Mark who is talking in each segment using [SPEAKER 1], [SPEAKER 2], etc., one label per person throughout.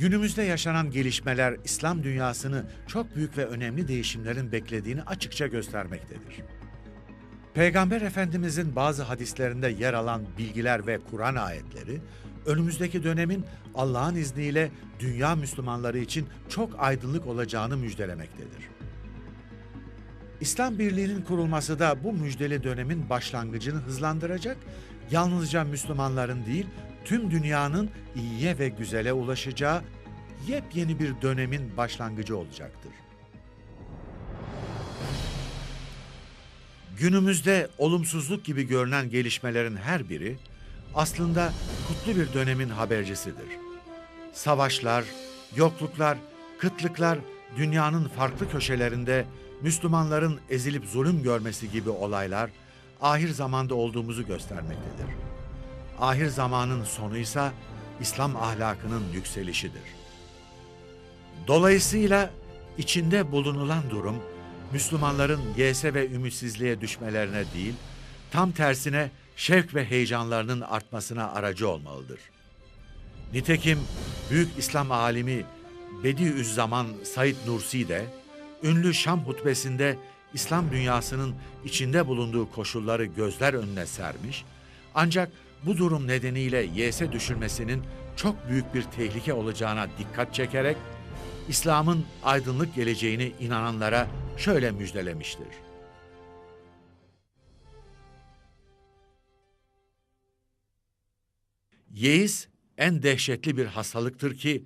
[SPEAKER 1] Günümüzde yaşanan gelişmeler İslam dünyasını çok büyük ve önemli değişimlerin beklediğini açıkça göstermektedir. Peygamber Efendimizin bazı hadislerinde yer alan bilgiler ve Kur'an ayetleri, önümüzdeki dönemin Allah'ın izniyle dünya Müslümanları için çok aydınlık olacağını müjdelemektedir. İslam Birliği'nin kurulması da bu müjdeli dönemin başlangıcını hızlandıracak, yalnızca Müslümanların değil, tüm dünyanın iyiye ve güzele ulaşacağı yepyeni bir dönemin başlangıcı olacaktır. Günümüzde olumsuzluk gibi görünen gelişmelerin her biri aslında kutlu bir dönemin habercisidir. Savaşlar, yokluklar, kıtlıklar dünyanın farklı köşelerinde Müslümanların ezilip zulüm görmesi gibi olaylar ahir zamanda olduğumuzu göstermektedir. Ahir zamanın sonu ise İslam ahlakının yükselişidir. Dolayısıyla içinde bulunulan durum Müslümanların yese ve ümitsizliğe düşmelerine değil, tam tersine şevk ve heyecanlarının artmasına aracı olmalıdır. Nitekim büyük İslam alimi Bediüzzaman Said Nursi de ünlü Şam hutbesinde İslam dünyasının içinde bulunduğu koşulları gözler önüne sermiş ancak bu durum nedeniyle yese düşülmesinin çok büyük bir tehlike olacağına dikkat çekerek İslam'ın aydınlık geleceğini inananlara şöyle müjdelemiştir. Yeis en dehşetli bir hastalıktır ki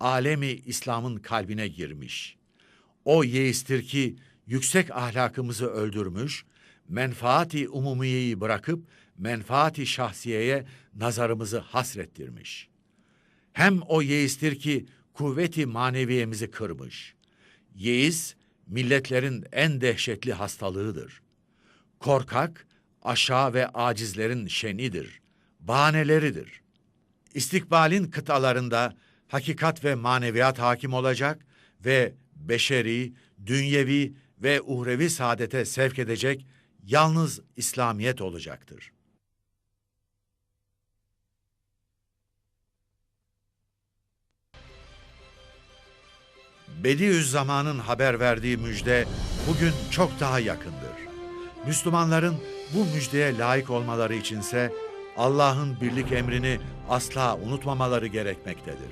[SPEAKER 1] alemi İslam'ın kalbine girmiş. O yeistir ki yüksek ahlakımızı öldürmüş, menfaati umumiyeyi bırakıp menfaati şahsiyeye nazarımızı hasrettirmiş. Hem o yeistir ki kuvveti maneviyemizi kırmış. Yeis, milletlerin en dehşetli hastalığıdır. Korkak, aşağı ve acizlerin şenidir, bahaneleridir. İstikbalin kıtalarında hakikat ve maneviyat hakim olacak ve beşeri, dünyevi ve uhrevi saadete sevk edecek yalnız İslamiyet olacaktır. Bediüzzaman'ın haber verdiği müjde bugün çok daha yakındır. Müslümanların bu müjdeye layık olmaları içinse Allah'ın birlik emrini asla unutmamaları gerekmektedir.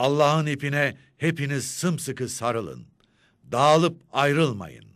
[SPEAKER 1] Allah'ın ipine hepiniz sımsıkı sarılın. Dağılıp ayrılmayın.